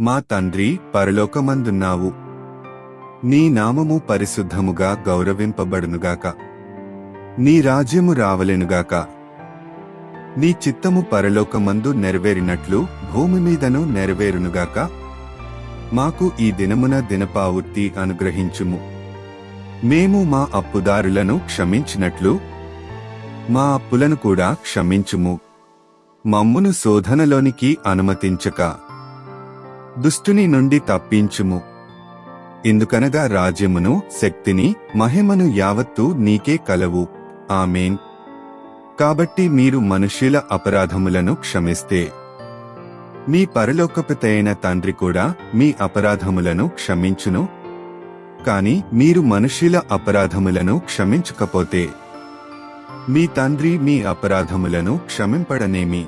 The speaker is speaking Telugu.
మా తండ్రి పరలోకమందున్నావు. నీ నామము పరిశుద్ధముగా గౌరవింపబడునుగాక. నీ రాజ్యము రావలెనుగాక. నీ చిత్తము పరలోకమందు నెరవేరినట్లు భూమి మీదను నెరవేరునుగాక. మాకు ఈ దినమున దినపావుర్తి అనుగ్రహించుము. మేము మా అప్పుదారులను క్షమించినట్లు మా అప్పులను కూడా క్షమించుము. మమ్మును శోధనలోనికి అనుమతించక. దుష్టుని నుండి తప్పించుము. ఎందుకనగా రాజ్యమును శక్తిని మహిమను యావత్తూ నీకే కలవు. ఆమెన్. కాబట్టి మీరు మనుష్యుల అపరాధములను క్షమిస్తే. మీ పరలోకపితైన తండ్రి కూడా మీ అపరాధములను క్షమించును. కాని మీరు మనుష్యుల అపరాధములను క్షమించకపోతే. మీ తండ్రి మీ అపరాధములను క్షమింపడనేమి?